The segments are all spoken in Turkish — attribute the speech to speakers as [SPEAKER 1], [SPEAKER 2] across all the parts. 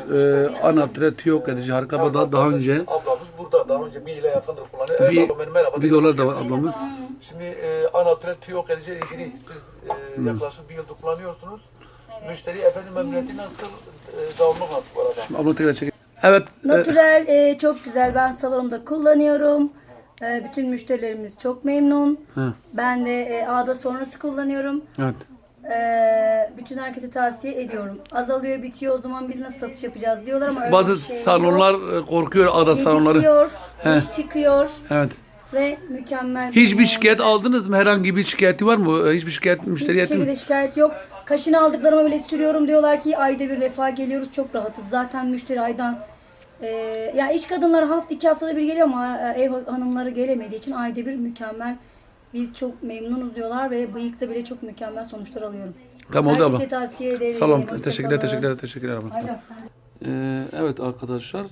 [SPEAKER 1] e, anatre tüyo edici harika daha, daha önce
[SPEAKER 2] Ablamız burada daha önce bir ile yakındır kullanıyor. Evet
[SPEAKER 1] bir
[SPEAKER 2] ablam benim merhaba.
[SPEAKER 1] videolar da var ablamız.
[SPEAKER 2] Şimdi e, anatre tüyo edici ilgili siz e, yaklaşık bir yıldır kullanıyorsunuz. Müşteri efendim memnuniyeti nasıl? E, dağılmak nasıl bu arada?
[SPEAKER 1] Abla tekrar çek. Evet. e,
[SPEAKER 3] Natürel e, çok güzel. Ben salonumda kullanıyorum. E, bütün müşterilerimiz çok memnun.
[SPEAKER 1] Hı.
[SPEAKER 3] Ben de e, ağda sonrası kullanıyorum.
[SPEAKER 1] evet.
[SPEAKER 3] E, bütün herkese tavsiye ediyorum. Azalıyor, bitiyor. O zaman biz nasıl satış yapacağız diyorlar ama öyle
[SPEAKER 1] Bazı
[SPEAKER 3] bir şey yok.
[SPEAKER 1] salonlar e, korkuyor ada salonları.
[SPEAKER 3] Gecikiyor,
[SPEAKER 1] He.
[SPEAKER 3] iş çıkıyor
[SPEAKER 1] Evet.
[SPEAKER 3] ve mükemmel.
[SPEAKER 1] Hiçbir şikayet aldınız mı? Herhangi bir şikayeti var mı? E, Hiçbir şikayet müşteri
[SPEAKER 3] Hiçbir
[SPEAKER 1] yetti mi?
[SPEAKER 3] şekilde şikayet yok. Kaşını aldıklarıma bile sürüyorum. Diyorlar ki ayda bir defa geliyoruz. Çok rahatız. Zaten müşteri aydan e, ya iş kadınları hafta iki haftada bir geliyor ama e, ev hanımları gelemediği için ayda bir mükemmel. Biz çok memnunuz diyorlar ve bıyıkta bile çok mükemmel sonuçlar alıyorum.
[SPEAKER 1] Tamam oldu abla.
[SPEAKER 3] Herkese tavsiye ederim.
[SPEAKER 1] Olun.
[SPEAKER 3] Hoşça
[SPEAKER 1] Teşekkürler,
[SPEAKER 3] kalın.
[SPEAKER 1] teşekkürler, teşekkürler abla.
[SPEAKER 3] Aynen.
[SPEAKER 1] Ee, evet arkadaşlar.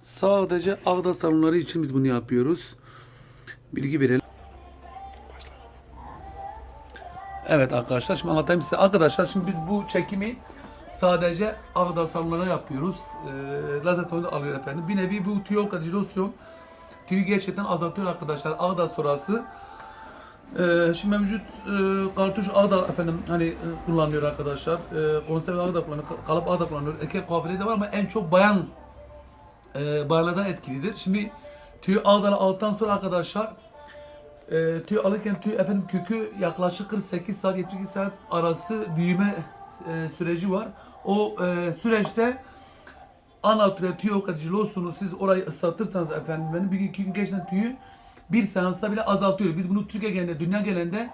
[SPEAKER 1] Sadece ağda salonları için biz bunu yapıyoruz. Bilgi verelim. Evet arkadaşlar şimdi anlatayım size. Arkadaşlar şimdi biz bu çekimi sadece ağda salonlara yapıyoruz. Ee, lazer salonu alıyor efendim. Bir nevi bu tüy okacı losyon tüyü gerçekten azaltıyor arkadaşlar. Ağda sonrası. Ee, şimdi mevcut e, kartuş ağda efendim hani e, kullanılıyor arkadaşlar. E, konserve ağda kullanılıyor, ka- kalıp ağda kullanılıyor. Erkek kuaförü de var ama en çok bayan e, bayanlardan etkilidir. Şimdi tüyü ağdalı aldıktan sonra arkadaşlar e, tüy alırken tüy efendim kökü yaklaşık 48 saat 72 saat arası büyüme e, süreci var. O e, süreçte ana türe tüy okatıcı losunu siz orayı ıslatırsanız efendim benim bir iki gün geçten tüyü bir seansta bile azaltıyor. Biz bunu Türkiye genelinde, dünya genelinde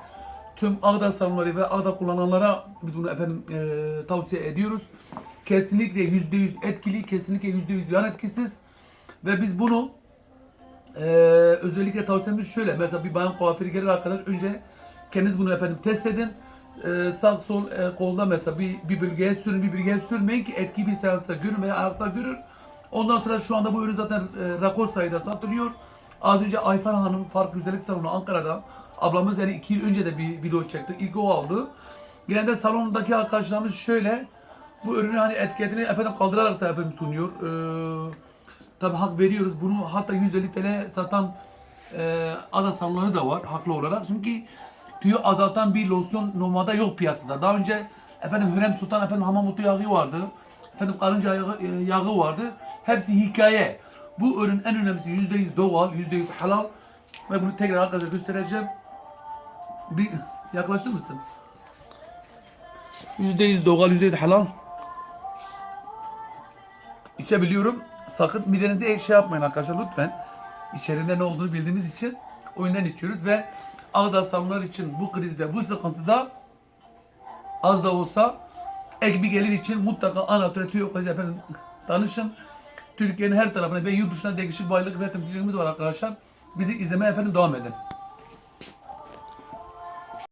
[SPEAKER 1] tüm ağda salonları ve ağda kullananlara biz bunu efendim e, tavsiye ediyoruz. Kesinlikle yüzde yüz etkili, kesinlikle yüzde yüz yan etkisiz ve biz bunu ee, özellikle tavsiyemiz şöyle. Mesela bir bayan kuaförü gelir arkadaş önce kendiniz bunu efendim test edin. Ee, sağ sol e, kolda mesela bir, bir bölgeye sürün bir bölgeye sürmeyin ki etki bir seansta görün veya ayakta görün. Ondan sonra şu anda bu ürün zaten e, rakor sayıda satılıyor. Az önce Ayfer Hanım Fark Güzellik Salonu Ankara'da ablamız yani iki yıl önce de bir video çektik. İlk o aldı. Genelde salondaki arkadaşlarımız şöyle bu ürünü hani etiketini efendim kaldırarak da efendim sunuyor. Ee, Tabi hak veriyoruz. Bunu hatta 150 TL satan e, ada salonları da var haklı olarak. Çünkü tüyü azaltan bir losyon normalde yok piyasada. Daha önce efendim Hürrem Sultan efendim hamamutu yağı vardı. Efendim karınca yağı, e, yağı vardı. Hepsi hikaye. Bu ürün en önemlisi %100 doğal, %100 halal. Ve bunu tekrar arkadaşlar göstereceğim. Bir yaklaştır mısın? %100 doğal, %100 halal. İçebiliyorum. Sakın midenize şey yapmayın arkadaşlar lütfen. İçerinde ne olduğunu bildiğiniz için o yüzden içiyoruz ve ağdasamlar için bu krizde, bu sıkıntıda az da olsa ek bir gelir için mutlaka Tüy Okazı efendim danışın. Türkiye'nin her tarafına ve yurt dışına değişik bayılık ve temsilcilerimiz var arkadaşlar. Bizi izlemeye efendim devam edin.